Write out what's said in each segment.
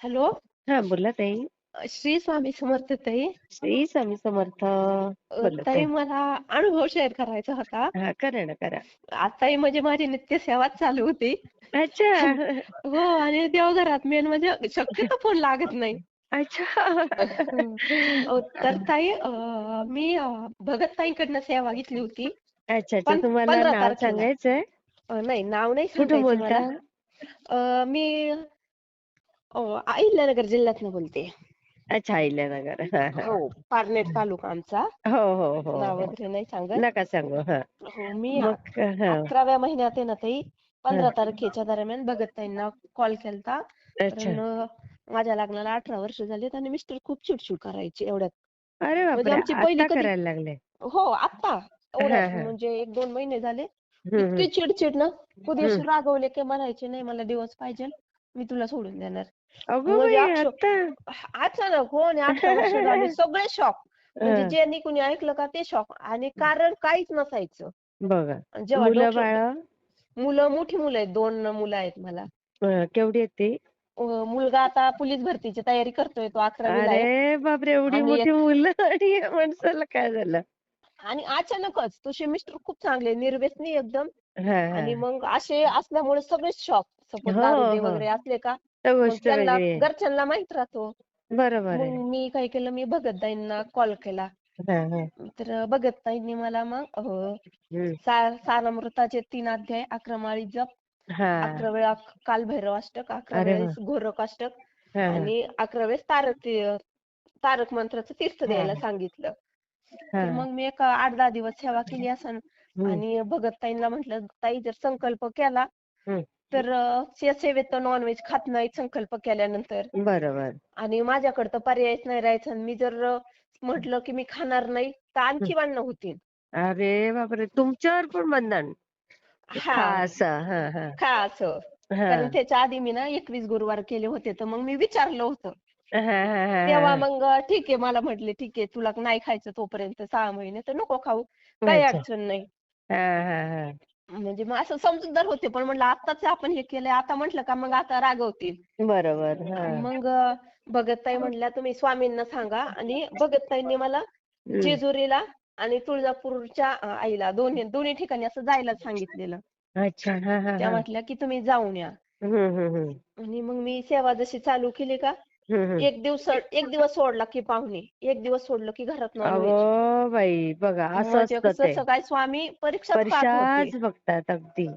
Hello? हा बोला ताई. श्री स्वामी समर्थ ताई. श्री स्वामी समर्थ. अ, बोला ताई. ताई मला अनुभव शेअर करायचा होता. हा करा ना करा. आताही म्हणजे माझी नित्यसेवाच चालू होती. अच्छा. हो आणि देवघरात मेन म्हणजे शक्यतो फोन लागत नाही. अच्छा. अ, तर ताई अ, मी अ, भगत ताईंकडनं सेवा घेतली होती. अच्छा अच्छा. तुम्हाला पंधरा नाव तारखेला. सांगायचंय? अ, नाही नाव नाही कुठून सांगायचं बोलता? मला. अ, मी अ, अहिल्यानगर जिल्ह्यातनं बोलते अच्छा अहिल्यानगर. हा हा हो पारनेर तालुका आमचा हो हो हो नाव हो. वगैरे नाही सांगत. नका सांगू हा. हो मी मग हा अकराव्या महिन्यात आहे ना ताई पंधरा हा. तारखेच्या दरम्यान भगतताईंना कॉल केलता. अच्छा. कारण अं, माझ्या लग्नाला अठरा वर्ष झालीत आणि मिस्टर खूप चिडचिड करायचे एवढ्यात. अरे म्हणजे बापरे आमची पहिली कधी करायला लागले. हो आता एवढ्यात हा, हा. म्हणजे एक दोन महिने झाले. इतकी चिडचिड ना कधी. रागवले की म्हणायचे नाही मला दिवस पाहिजे. मी तुला सोडून देणार. अगो म्हणजे बाई अक्षर- आता अचानक हो आणि अठरा झाली सगळे शॉक म्हणजे हा, ज्यांनी कुणी ऐकलं का ते शॉक आणि कारण काहीच नसायचं बघा। आणि जेव्हा मुलं डोक्यात बाळ? मुलं मोठी मुलं आहेत दोन मुलं आहेत मला केवढी आहेत ती? अं, मुलगा आता पोलीस भरतीची तयारी करतोय तो अकरावीला आहे। अरे बापरे! एवढी आणि मोठी एक- मुलं आणि या माणसाला काय झालं? आणि अचानकच तुझे मिस्टर खूप चांगले निर्व्यसनी एकदम हा आणि मग असे असल्यामुळे सगळेच शॉक सपोज हो, हो. वगैरे असले का तर मग गोष्ट त्यांना वेगळी आहे घरच्यांना माहीत राहतो बरोबर मग मी काय केलं मी भगतताईंना कॉल केला हा हा तर भगतताईंनी मला मग अं, सारामृताचे तीन अध्याय अकरा माळी जप हा अकरा वेळा काल भैरव अष्टक अकरा अरे. वेळेस घोरक अष्टक हा, हा. आणि अकरा वेळेस तारक ते- तारक मंत्राचं तीर्थ द्यायला हा. सांगितलं हा. तर मग मी एक आठ दहा दिवस सेवा केली असन हम्म. आणि भगतताईंना म्हटलं ताई जर संकल्प केला. तर से- सेवेत नॉनव्हेज खात नाही संकल्प केल्यानंतर. बरोबर. आणि माझ्याकडे तर पर्यायच नाही राहायचं. आणि मी जर म्हटलं की मी खाणार नाही तर आणखी भांडणं होतील. अरे बापरे! तुमच्यावर पण बंधन. हा. हा असं हा हा. खा असं हा. कारण त्याच्या आधी मी ना एकवीस गुरुवार केले होते तर मग मी विचारलं होतं. हा, हा, हा, तेव्हा हा. मग ठीक आहे मला म्हटले ठीक आहे तुला नाही खायचं तोपर्यंत सहा महिने तर नको खाऊ. काही अच्छा. अडचण नाही. हा, हा, हा. म्हणजे मग असं समजूतदार होते पण म्हटलं आताच आपण हे केलंय आता म्हटलं का मग आता रागवतील बरोबर हा. मग भगतताई म्हटल्या तुम्ही स्वामींना सांगा आणि भगतताईंनी मला. जेजुरीला आणि तुळजापूरच्या आईला दोन्ही दोन्ही ठिकाणी असं जायला सांगितलेलं अच्छा हा हा त्या म्हटल्या की तुम्ही जाऊन या. आणि मग मी सेवा जशी चालू केली का. एक दिवस एक दिवस सोडला की पाहुणे एक दिवस सोडलं की घरात बाई बघा असं म्हणजे असतं कसं ते. सकाळी स्वामी होते परीक्षाच बघतात अगदी.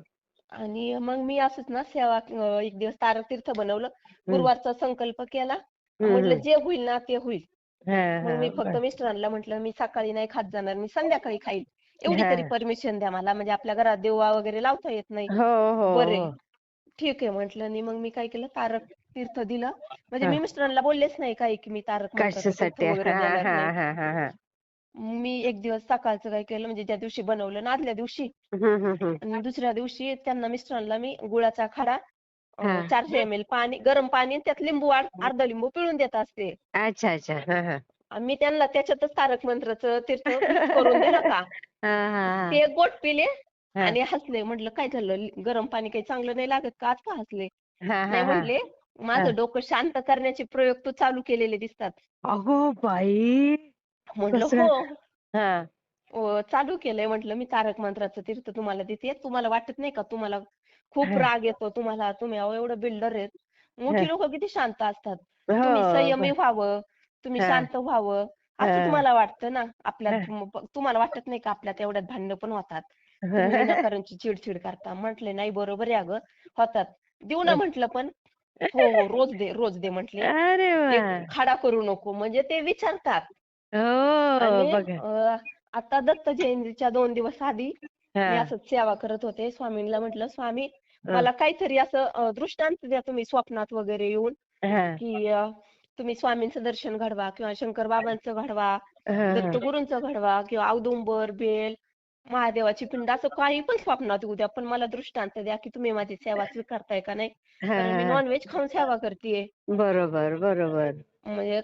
आणि मग मी असंच ना सेवा अं, एक दिवस तारतीर्थ बनवलं. गुरुवारचा संकल्प केला. म्हटलं. जे होईल ना ते होईल. मग मी फक्त. मिस्टरांना म्हटलं मी सकाळी नाही खात जाणार मी संध्याकाळी खाईल. एवढी हा. तरी परमिशन द्या मला म्हणजे आपल्या घरात देवा वगैरे लावता येत नाही. हो हो बरे हो. ठीक आहे म्हटलं आणि मग मी काय केलं तारक तीर्थ दिलं. म्हणजे. मी मिस्टरांना बोललेच नाही काही की मी तारक कशासाठी? मी एक दिवस सकाळचं काय केलं म्हणजे ज्या दिवशी बनवलं ना आदल्या दिवशी. आणि दुसऱ्या दिवशी त्यांना मिस्टरांना मी गुळाचा खडा. चारशे एम एल पाणी गरम पाणी आणि त्यात लिंबू अर्धा लिंबू पिळून देत असते. अच्छा अच्छा. आणि मी त्यांना त्याच्यातच तारक मंत्राचं तीर्थ करून दिलं का? ते एक गोट पिले. आणि हसले. म्हटलं काय झालं? गरम पाणी काही चांगलं नाही लागत का? आज का हसले? नाही म्हटले माझं डोकं शांत करण्याचे प्रयोग तू चालू केलेले दिसतात. अगो बाई! म्हटलं कसं? हो. हा. अं, चालू केलंय म्हटलं मी तारक मंत्राचं तीर्थ तुम्हाला देते. तुम्हाला वाटत नाही का? तुम्हाला खूप हा. राग येतो तुम्हाला. तुम्ही अहो एवढं बिल्डर आहेत. मोठी हा. लोक किती शांत असतात. हो, तुम्ही संयमी व्हावं. तुम्ही हा. शांत व्हावं. हा. असं तुम्हाला वाटतं ना? आपल्यात हा. तुम्हाला वाटत नाही का? आपल्यात एवढ्यात भांडणं पण होतात. तुम्ही विनाकारणची चिडचिड करता. म्हटले नाही बरोबर आहे अगं. होतात. देऊ ना म्हटलं पण. हो हो. रोज दे रोज दे म्हटले. अरे वा! एक खाडा करू नको. म्हणजे ते विचारतात. हो आणि बघा. अं, आता दत्त जयंतीच्या दोन दिवस आधी मी हा असंच सेवा करत होते. स्वामींना म्हटलं स्वामी हा. मला काहीतरी असं अं, दृष्टांत द्या तुम्ही स्वप्नात वगैरे येऊन हा. की अं, तुम्ही स्वामींचं दर्शन घडवा किंवा शंकर बाबांचं घडवा हा, दत्तगुरूंचं घडवा किंवा औदुंबर बेल महादेवाची पिंड असं काही पण स्वप्नात येऊ द्या पण मला दृष्टांत द्या की तुम्ही माझी सेवा स्वीकारताय का नाही? हा, कारण मी हा. नॉनव्हेज खाऊन सेवा करतेय. बरोबर बरोबर. म्हणजे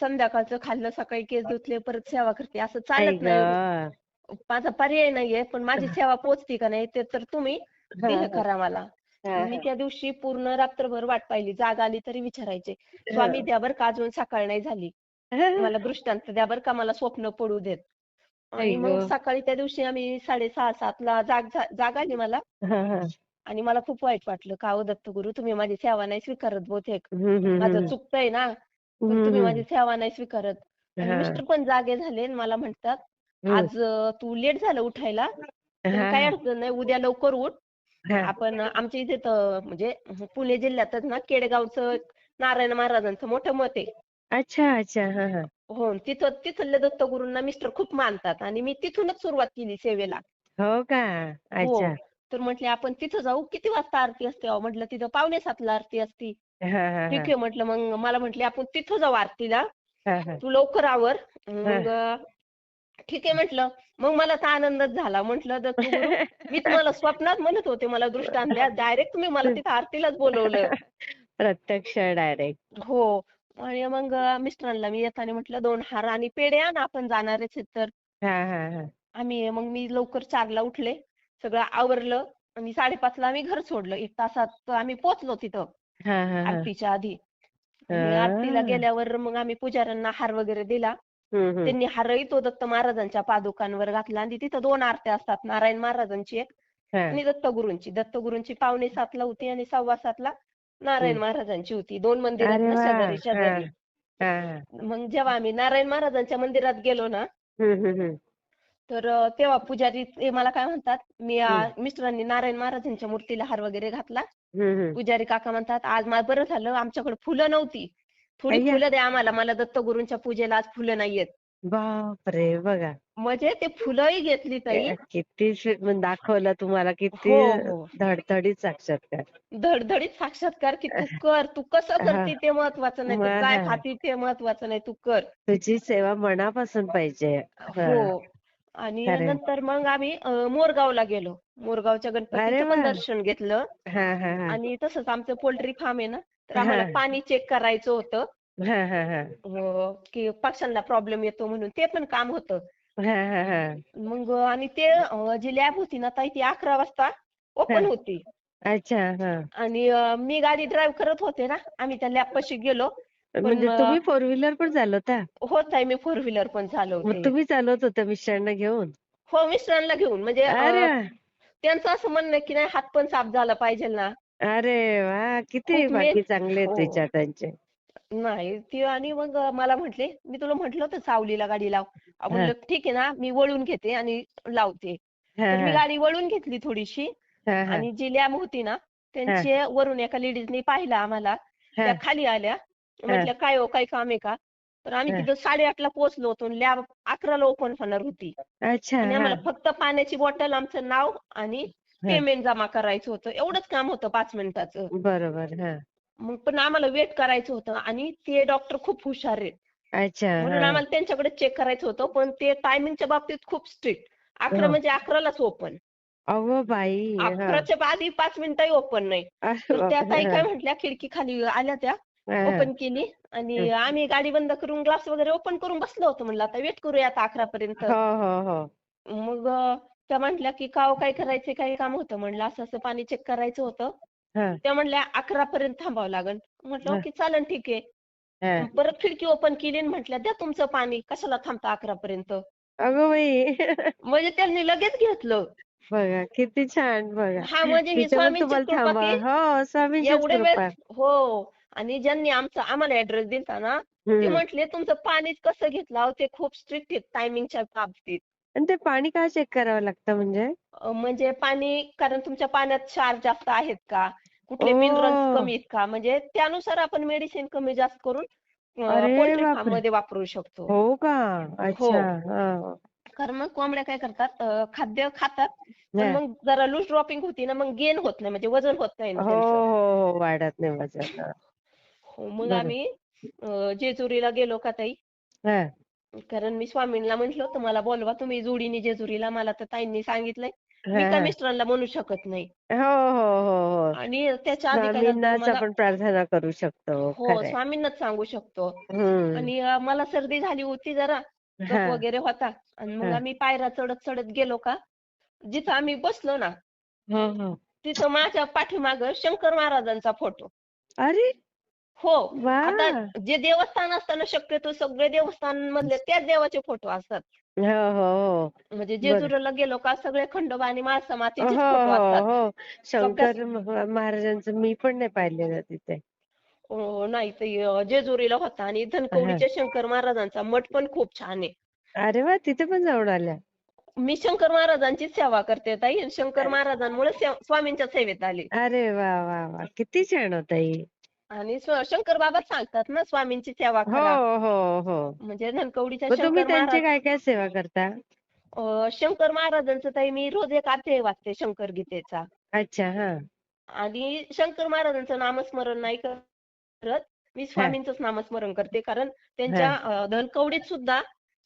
संध्याकाळचं खाल्लं सकाळी केस धुतले परत सेवा करते असं आई चालत ग. नाही माझा पर्याय नाहीये पण माझी सेवा पोचते का नाही ते तर तुम्ही हा, हे हा. करा मला. हा, मी त्या दिवशी पूर्ण रात्रभर वाट पाहिली जाग आली तरी विचारायचे स्वामी द्या बरं का अजून सकाळ नाही झाली. हा. मला दृष्टांत द्या बरं का मला स्वप्न पडू देत. आणि मग. सकाळी त्या दिवशी आम्ही साडेसहा सातला जाग जाग आली मला. आणि मला खूप वाईट वाटलं का हो दत्तगुरु तुम्ही माझी सेवा नाही स्वीकारत बहुतेक माझं. चुकतंय ना पण तुम्ही. माझी सेवा नाही स्वीकारत. मिस्टर पण जागे झाले आणि मला म्हणतात. आज तू लेट झालं उठायला काही. अडचण नाही उद्या लवकर उठ. आपण आमच्या इथे तर म्हणजे पुणे जिल्ह्यातच ना केडगावचं नारायण महाराजांचं मोठं मत आहे अच्छा अच्छा हा तिथं तिथल्या दत्तगुरूंना मिस्टर खूप मानतात आणि मी तिथूनच सुरुवात केली सेवेला. हो का? हो अच्छा. तर म्हटले आपण तिथं जाऊ किती वाजता आरती असते अहो? म्हटलं तिथं पावणे सातला आरती असती. हा हा ठीक हा आहे म्हटलं मग मला म्हटले आपण तिथं जाऊ आरतीला. हा हा. तू लवकर आवर. मग ठीक आहे म्हटलं. मग मला तर आनंदच झाला. म्हटलं दत्तगुरु मी तुम्हाला स्वप्नात म्हणत होते मला दृष्टांत द्या. डायरेक्ट तुम्ही मला तिथं आरतीलाच बोलवलं. प्रत्यक्ष डायरेक्ट. हो आणि मग मिस्टरांना मी येताना म्हटलं दोन हार आणि पेढे आण आपण जाणारच आहेत तर. हा हा हा. आम्ही मग मी लवकर चारला उठले. सगळं आवरलं आणि साडेपाचला आम्ही घर सोडलं. एक तासात आम्ही पोहोचलो तिथं हा हा हा. आरतीच्या आधी. आणि आरतीला गेल्यावर मग आम्ही पुजाऱ्यांना हार वगैरे दिला. हम्म, हम्म. त्यांनी हारही तो दत्त महाराजांच्या पादुकांवर घातला आणि तिथं दोन आरत्या असतात नारायण महाराजांची एक हा. आणि दत्तगुरूंची. दत्तगुरूंची पावणे सातला होती आणि सव्वा सातला नारायण. महाराजांची होती. दोन मंदिर आहेत ना शेजारी शेजारी मग जेव्हा आम्ही नारायण महाराजांच्या मंदिरात गेलो ना. तर तेव्हा पुजारी ते मला काय म्हणतात मी मिस्टरांनी नारायण महाराजांच्या मूर्तीला हार वगैरे घातला. पुजारी काका म्हणतात आज मला बरं झालं आमच्याकडे फुलं नव्हती. थोडी. फुलं द्या आम्हाला. मला दत्तगुरूंच्या पूजेला आज फुलं नाहीयेत. बापरे बघा म्हणजे ते फुलंही घेतली ताई किती श- म्हणजे दाखवलं तुम्हाला किती हो, हो. धडधडीत साक्षात्कार धडधडीत साक्षात्कार की तू कर तू कसं हा. करते ते महत्वाचं नाही तू काय हा. खाती ते महत्वाचं नाही तू कर तुझी सेवा मनापासून पाहिजे हा. हो आणि खरंय. नंतर मग आम्ही अं, मोरगावला गेलो मोरगावच्या अरे गणपतीचं पण. दर्शन घेतलं हा हा हा आणि तसंच आमचं पोल्ट्री फार्म आहे ना तर आम्हाला हा. पाणी चेक करायचं होतं हा हा हा. अं, की पक्ष्यांना प्रॉब्लेम येतो म्हणून ते पण काम होतं. हा हा हा मग आणि ते अं, जी लॅब होती ना ताई ती अकरा वाजता ओपन हा. होती. अच्छा हा. आणि अं, मी गाडी ड्राईव्ह करत होते ना आम्ही त्या लॅब पाशी गेलो. म्हणजे तुम्ही फोर व्हीलर पण चालवता? होत आहे मी फोर व्हीलर पण चालवते. मग तुम्ही चालवत होता मिस्टरांना घेऊन? हो मिस्टरांना घेऊन. म्हणजे अरे अं, त्यांचं असं म्हणणं आहे की नाही हात पण साफ झाला पाहिजे ना. अरे वा! किती खूप बाकी चांगले आहेत हो. विचार त्यांचे नाही ती आणि मग मला म्हटले मी तुला म्हटलं होतं सावलीला गाडी लाव. म्हणलं ठीक आहे ना मी वळून घेते आणि लावते. तर मी गाडी वळून घेतली थोडीशी आणि जी लॅब होती ना त्यांचे वरून एका लेडीजने पाहिलं आम्हाला. त्या खाली आल्या. म्हटलं काय हो काय काम आहे का? तर आम्ही. तिथं साडेआठला पोहोचलो होतो लॅब अकराला ओपन होणार होती. आणि आम्हाला फक्त पाण्याची बॉटल आमचं नाव आणि. पेमेंट जमा करायचं होतं. एवढंच काम होतं पाच मिनिटाचं. बरोबर मग पण आम्हाला वेट करायचं होतं आणि ते डॉक्टर खूप हुशार आहेत. अच्छा म्हणून हा. आम्हाला त्यांच्याकडे चेक करायचं होतं पण ते टायमिंगच्या बाबतीत खूप स्ट्रिक्ट अकरा हा. म्हणजे अकरालाच ओपन अहो बाई हा. अकराच्या आधी पाच मिनिटही ओपन नाही. अरे तर त्या बापरे, ताई हा. काय म्हटल्या खिडकी खाली आल्या त्या हा, हा. ओपन केली आणि हं. आम्ही गाडी बंद करून ग्लास वगैरे ओपन करून बसलो होतो म्हणलं आता वेट करूया आता अकरा पर्यंत हो हो हो. मग अं, त्या म्हटल्या की काव काय करायचे काय काम होतं? म्हणलं असं असं पाणी चेक करायचं होतं. हा. त्या म्हणल्या अकरा पर्यंत थांबावं लागेल म्हटलं हा. ओके चालेल ठीक आहे. हा. परत खिडकी ओपन केली आणि म्हटल्या द्या तुमचं पाणी कशाला थांबता अकरा पर्यंत? अगं बाई. म्हणजे त्यांनी लगेच घेतलं. बघा किती छान बघा. हा म्हणजे ही तिच्यावर स्वामींची तुम्हाला कृपा थांबा. की हो स्वामींचीच एवढे वेळ कृपा हो. आणि ज्यांनी आमचा आम्हाला ऍड्रेस दिलता ना ते. म्हटले तुमचं पाणी कसं घेतलं? अहो ते खूप स्ट्रिक्ट आहेत टायमिंगच्या बाबतीत. आणि ते पाणी का चेक करावं लागतं म्हणजे अं, म्हणजे पाणी कारण तुमच्या पाण्यात क्षार जास्त आहेत का कुठले ओ. मिनरल्स कमी आहेत का म्हणजे त्यानुसार आपण मेडिसिन कमी जास्त करून अरे पोल्ट्री बापरे. वापरू शकतो हो का हो. अच्छा हा कारण मग कोंबड्या काय करतात अं, खाद्य खातात पण हा. मग जरा लूज ड्रॉपिंग होती ना मग गेन होत नाही म्हणजे वजन होत नाही ना हो त्यांचं हो हो वाढत नाही वजन हा. हो मग बरोबर. आम्ही अं, जेजुरीला गेलो का ताई हा. कारण मी स्वामींना म्हंटल होतं मला बोलवा तुम्ही जोडीने जेजुरीला मला तर ताईंनी सांगितलंय. मी काय. मिस्टरांना म्हणू शकत नाही. हो हो हो हो. आणि त्याच्या स्वामींनाच आपण प्रार्थना करू शकतो हो खरंय. स्वामींनाच सांगू शकतो. हम्म. आणि अं, मला सर्दी झाली होती जरा हा. वगैरे होता. आणि मग हा. आम्ही पायऱ्या चढत चढत गेलो का जिथं आम्ही बसलो ना हो हो. तिथं माझ्या पाठीमागं शंकर महाराजांचा फोटो. अरे! हो. आता जे देवस्थान असताना शक्यतो सगळे देवस्थानांमधले त्याच देवाचे फोटो असतात. हो हो हो. म्हणजे जेजुरीला गेलो का सगळे खंडोबा आणि माळसा मातीचेच हो फोटो असतात. हो. शंकर महा- महाराजांचं मी पण नाही पाहिलेलं तिथे. हो, नाही ते जेजुरीला होता आणि धनकवडीच्या शंकर महाराजांचा मठ पण खूप छान आहे. अरे वा तिथे पण जाऊन आल्या. मी शंकर महाराजांची सेवा करते ताई. शंकर महाराजांमुळे स्वामींच्या सेवेत आले. अरे वा वा वा. किती छान होता ही आणि स्व- शंकर बाबा सांगतात ना स्वामींची सेवा हो करा. हो हो. म्हणजे धनकवडीच्या मग तुम्ही शंकर त्यांची महाराज काय काय सेवा करता? अं, शंकर महाराजांचं ताई मी रोज एक अध्याय वाचते शंकर गीतेचा. अच्छा हा. आणि शंकर महाराजांचं नामस्मरण नाही करत. मी स्वामींचंच नामस्मरण करते. कारण त्यांच्या अं, धनकवडीत सुद्धा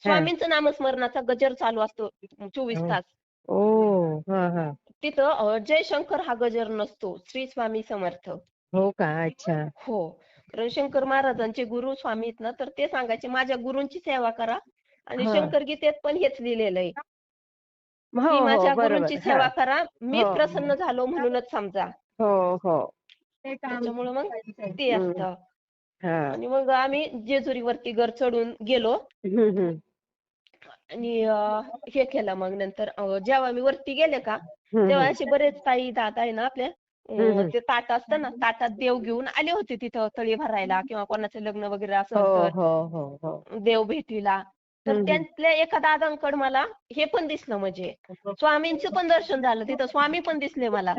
स्वामींचं नामस्मरणाचा गजर चालू असतो चोवीस हो. तास. ओ हा हा. तिथं अं, जय शंकर हा गजर नसतो. श्री स्वामी समर्थ. हो का? अच्छा. हो. कारण शंकर महाराजांचे गुरु स्वामी आहेत ना तर ते सांगायचे माझ्या गुरूंची सेवा करा. आणि हा. शंकर गीतेत पण हेच लिहिलेलं आहे. हो की हो माझ्या बरोबर. गुरूंची हा. सेवा करा. मी हो. प्रसन्न झालो म्हणूनच समजा. हो हो. त्याच्यामुळे मग ते. असतं. हा. आणि मग आम्ही जेजुरीवरती घर चढून गेलो. हम्म, हम्म, आणि अं, हे केलं मग नंतर अं, जेव्हा मी वरती गेले का तेव्हा असे बरेच ताई दादा आहे ना आपल्या. ते ताट असतं ना ताटात देव घेऊन आले होते तिथं तळी भरायला किंवा कोणाचं लग्न वगैरे असेल हो हो हो देव भेटीला. तर. त्यातल्या एका दादांकडे मला हे पण दिसलं म्हणजे स्वामींचं पण दर्शन झालं तिथं स्वामी पण दिसले मला.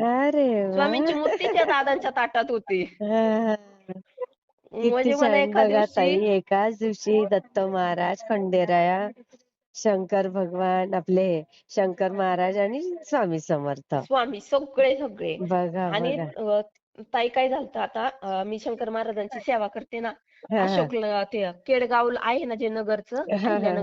स्वामींची मूर्ती त्या दादांच्या ताटात होती. म्हणजे मला एका दिवशी एकाच दिवशी दत्त महाराज खंडेराया. शंकर भगवान आपले शंकर महाराज आणि स्वामी समर्थ. स्वामी सगळे सगळे. बघा आणि बघा. अं, ताई काय झालं आता अं, मी शंकर महाराजांची सेवा करते ना हा, हा. अशोक ल- ते केडगाव आहे ना जे नगरचं हा, हा.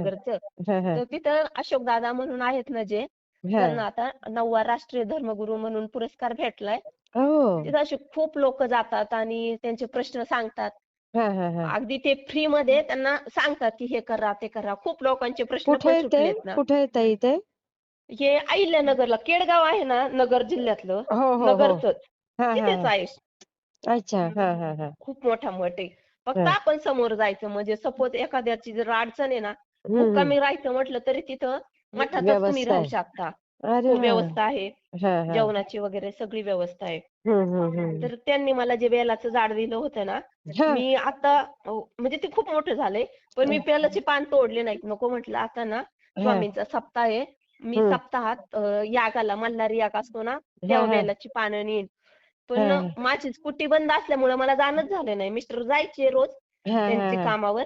हा, हा, तर तिथं अशोक दादा म्हणून आहेत ना जे हा. त्यांना आता नववा राष्ट्रीय धर्मगुरू म्हणून पुरस्कार भेटलाय. हो. तिथं असे खूप लोक जातात आणि त्यांचे प्रश्न सांगतात. हा हा हा. अगदी ते फ्री मध्ये त्यांना सांगतात की हे करा ते करा. खूप लोकांचे प्रश्न कुठे पण येते सुटलेत ना. कुठे येते इथे? हे अहिल्यानगरला केडगाव आहे ना नगर जिल्ह्यातलं. हो हो हो. नगरचंच हा हा तिथेच. आहे. अच्छा हा हा हा. खूप मोठा मठ आहे. फक्त हा. आपण समोर जायचं म्हणजे सपोज एखाद्याची जर अडचण आहे ना हम्म, हम्म. मुक्कामी राहायचं म्हटलं तरी तिथं मठातच तुम्ही व्यवस्था राहू आहे. शकता. अरे हो वा. व्यवस्था आहे हा हा जेवणाची वगैरे सगळी व्यवस्था आहे. तर त्यांनी मला जे बेलाचं झाड दिलं होतं ना हा. मी आता म्हणजे ते खूप मोठं झालंय पण मी बेलाचे पान तोडले नाहीत नको म्हटलं आता ना स्वामींचा सप्ताह आहे मी. सप्ताहात अं, यागाला मल्हारी याग असतो ना तेव्हा हा, हा. बेलाची पानं नेईन पण हा. माझी स्कूटी बंद असल्यामुळे मला जाणंच झालं नाही मिस्टर जायचे रोज हा, हा, त्यांचे हा. कामावर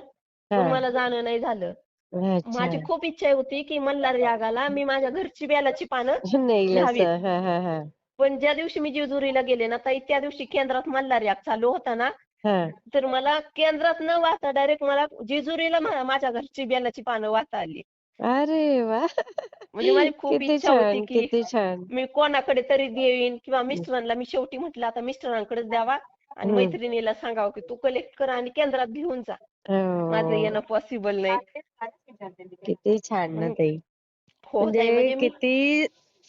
हा. पण मला जाणं नाही झालं अच्छा. माझी खूप इच्छा होती की मल्हार यागाला मी माझ्या घरची बेलाची पानं नाही घ्यावीत. असं हा हा हा. पण ज्या दिवशी मी जेजुरीला गेले ना ताई त्या दिवशी केंद्रात मल्हार याग चालू होता ना हा. तर मला केंद्रात न वाचता डायरेक्ट मला जेजुरीला मा- माझ्या घरची बेलाची पानं वाचता आली. अरे वा! म्हणजे माझी खूप किती इच्छा होती छान की किती छान. मी कोणाकडे तरी देईन किंवा मिस्टरांना मी शेवटी म्हटलं आता मिस्टरांकडेच द्यावा. आणि. मैत्रिणीला सांगावं की तू कलेक्ट कर आणि केंद्रात घेऊन जा. हो. माझं येणं पॉसिबल नाही. किती छान ना. ताई. हो ताई म्हणजे म्हणजे मी किती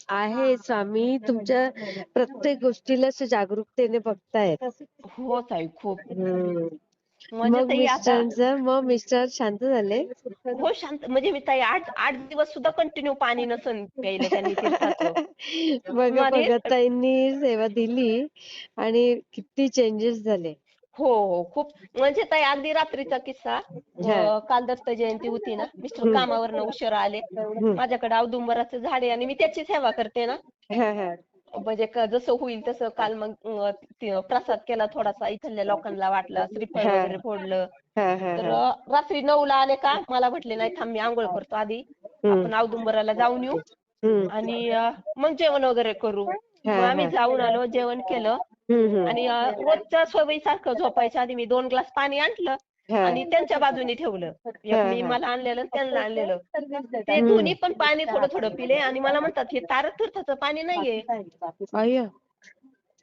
आहे स्वामी तुमच्या प्रत्येक गोष्टीला जागरूकतेने बघतायत. हो ताई खूप. हम्म. म्हणजे मग ताई आता मिस्टरांचं मग मिस्टर शांत झाले? हो शांत. म्हणजे मी ताई आठ आठ दिवस सुद्धा कंटिन्यू पाणी नसन प्यायलं त्यांनी तीर्थाचं. भगत ताईंनी सेवा दिली आणि किती चेंजेस झाले. हो हो खूप. म्हणजे ताई अगदी रात्रीचा किस्सा. हा. अं, काल दत्त जयंती होती ना मिस्टर हम्म. कामावरनं उशिरा आले. हम्म. माझ्याकडे औदुंबराचं झाड आहे आणि मी त्याची सेवा करते ना. हा हा. म्हणजे जसं होईल तसं काल मग प्रसाद केला थोडासा इथल्या लोकांना वाटला श्रीफळ. वगैरे फोडलं तर रात्री नऊला आले का मला म्हटले नाही थांब मी आंघोळ करतो आधी. आपण औदुंबराला जाऊन येऊ. आणि मग जेवण वगैरे करू मग आम्ही. जाऊन आलो जेवण केलं. आणि रोजच्या सवयीसारखं झोपायच्या आधी मी दोन ग्लास पाणी आणलं. आणि त्यांच्या बाजूने ठेवलं. एक मी. मला आणलेलं आणि त्यांना आणलेलं. ते. दोन्ही पण पाणी थोडं थोडं पिले आणि मला म्हणतात हे तारक तीर्थाचं पाणी नाहीये.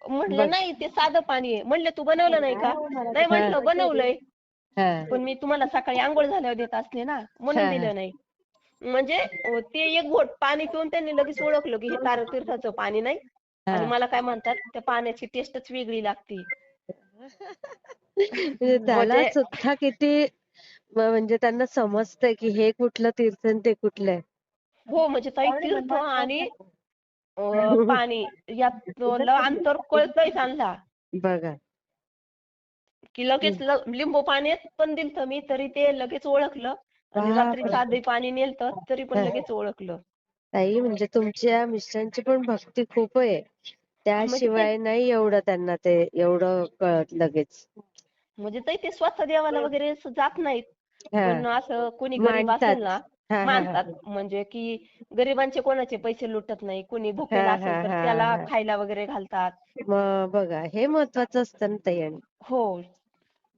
म्हटलं. नाही ते साधं पाणी आहे. म्हणले तू बनवलं नाही का? नाही म्हटलं बनवलंय. हा. पण मी तुम्हाला सकाळी आंघोळ झाल्यावर देत असले ना म्हणून. दिलं नाही. म्हणजे ते एक घोट पाणी पिऊन त्यांनी लगेच ओळखलं की हे तारक तीर्थाचं पाणी नाही. आणि मला काय म्हणतात त्या पाण्याची टेस्टच वेगळी लागते. म्हणजे त्याला म्हणजे सुद्धा किती म- म्हणजे त्यांना समजतंय की हे कुठलं तीर्थ आणि ते कुठलं आहे. हो म्हणजे ताई तीर्थ आणि अं, पाणी यात ला अंतर कळतंय त्यांना बघा. की लगेच ल- लिंबू पाण्यात पण दिलतं मी तरी ते लगेच ओळखलं. आणि रात्री बापरे. साधे पाणी नेलतं तरी पण हा. लगेच ओळखलं. ताई म्हणजे तुमच्या मिस्टरांची पण भक्ती खूप आहे. त्याशिवाय नाही एवढं त्यांना ते एवढं कळत लगेच. म्हणजे ताई ते स्वतः देवाला वगैरे असं जात नाहीत. पण असं कोणी गरीब. असेल ना. मानतात. म्हणजे की गरिबांचे कोणाचे पैसे लुटत नाही कोणी भुकेला असेल तर त्याला. खायला वगैरे घालतात. मग बघा हे महत्वाचं असतं ना ताई आणि. हो.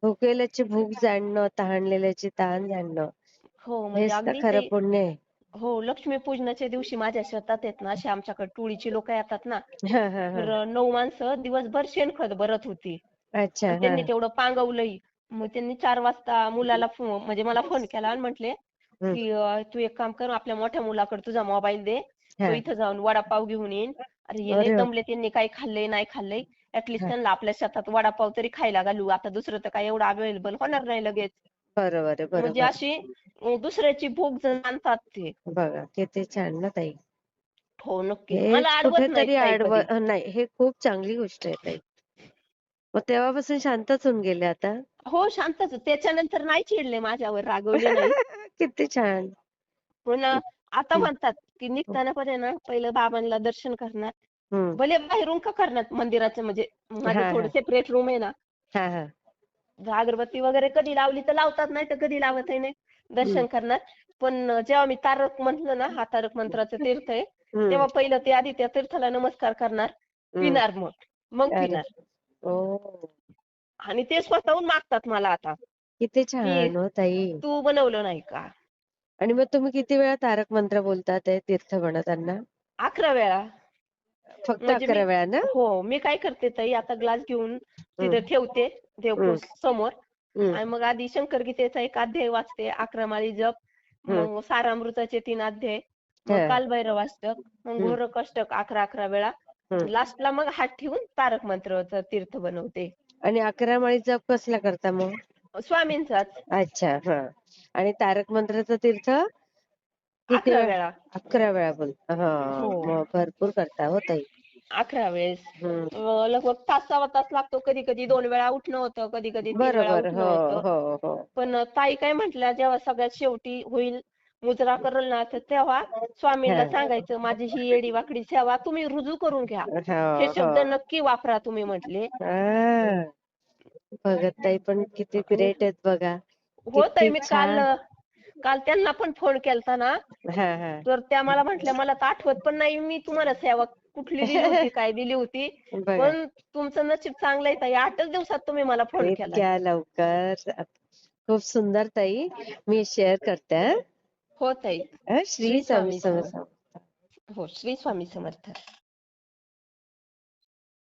भुकेल्याची भूक जाणणं तहानलेल्याची तहान जाणणं हो म्हणजे हेच तर अगदी खरं ते पुण्य आहे. हो लक्ष्मीपूजनाच्या दिवशी माझ्या शेतात आहेत ना असे आमच्याकडे टोळीची लोक येतात ना. हा, हा, हा. तर नऊ माणसं दिवसभर शेणखत भरत होती. अच्छा हा त्यांनी तेवढं पांगवलंही. मग त्यांनी चार वाजता मुलाला फो- म्हणजे मला फोन केला आणि म्हटले. की अं, तू एक काम कर आपल्या मोठ्या मुलाकडे तुझा मोबाईल दे. हा. तो इथं जाऊन वडापाव घेऊन येईन. अरे हे अरे. दमले त्यांनी काही खाल्लंय नाही खाल्लंय. ऍटलिस्ट हा. त्यांना आपल्या शेतात वडापाव तरी खायला घालू. आता दुसरं तर काही एवढं अवेलेबल होणार नाही लगेच. बरोबर आहे म्हणजे बरोबर अशी अं, दुसऱ्याची भूक जाणतात ते. बघा किती छान ना ताई. हो नक्कीच हे मला अडवत नाहीत कुठेतरी ताई आडव कधी. नाही हे खूप चांगली गोष्ट आहे ताई. मग तेव्हापासून शांतच होऊन गेले आता. हो शांतच. त्याच्यानंतर नाही चिडले माझ्यावर रागवले नाही. किती छान. पण आता म्हणतात की निघताना पण आहे ना पहिलं बाबांना दर्शन करणार. हम्म. भले बाहेरून का करणार मंदिराचं म्हणजे हा, माझं हा. थोडं सेपरेट रूम आहे ना. हा हा. अगरबत्ती वगैरे कधी लावली तर लावतात नाही तर कधी लावतही नाही. दर्शन करणार. पण जेव्हा मी तारक म्हटलं ना हा तारक मंत्राचं तीर्थ आहे हम्म. तेव्हा पहिलं ते आधी त्या तीर्थाला नमस्कार करणार. हम्म. पिणार मग. मग अरे. पिणार. ओ आणि ते स्वतःहून मागतात मला आता किती छान हो ताई तू बनवलं नाही का आणि मग तुम्ही किती वेळा तारक मंत्र बोलता ते तीर्थ बनवताना अकरा वेळा फक्त म्हणजे अकरा मी- वेळा ना हो मी काय करते ताई आता ग्लास घेऊन तिथे. ठेवते देवपूर समोर. आणि मग आधी शंकर गीतेचा एक अध्याय वाचते अकरा माळी जप मग सारामृताचे तीन अध्याय हा. मग कालभैरव अष्टक मग हम्म. घोरक अष्टक अकरा अकरा वेळा. लास्टला मग हात ठेवून तारक मंत्राचं तीर्थ बनवते. आणि अकरा माळी जप कसला करता मग? स्वामींचाच. अच्छा हा. आणि तारक मंत्राचं तीर्थ? किती अकरा वेळा? अकरा वेळा बोलता हा हो. मग भरपूर करता हो ताई. अकरा वेळेस. हम्म. अं, लगभग तास सव्वा तास लागतो. कधी कधी दोन वेळा उठणं होतं कधी कधी तीन वेळा बरोबर. उठणं हो होतं. हो हो. पण ताई काय म्हटल्या जेव्हा सगळ्यात शेवटी होईल मुजरा करल ना तर तेव्हा स्वामींना हा. सांगायचं माझी ही येडी वाकडी सेवा तुम्ही रुजू करून घ्या हो, शब्द. नक्की वापरा तुम्ही म्हटले. भगत ताई पण किती ग्रेट आहेत बघा हो ताई किती मी काल छान. काल त्यांना पण फोन केलता ना हा हा तर त्या मला म्हटल्या मला तर आठवत पण नाही मी तुम्हाला सेवा कुठली दिली होती काय दिली होती बघा पण तुमचं नशीब चांगलं आहे ताई आठच दिवसात तुम्ही मला फोन केला इतक्या लवकर खूप सुंदर ताई मी शेअर करते हं. हो ताई श्री स्वामी समर्थ. हो श्री स्वामी समर्थ.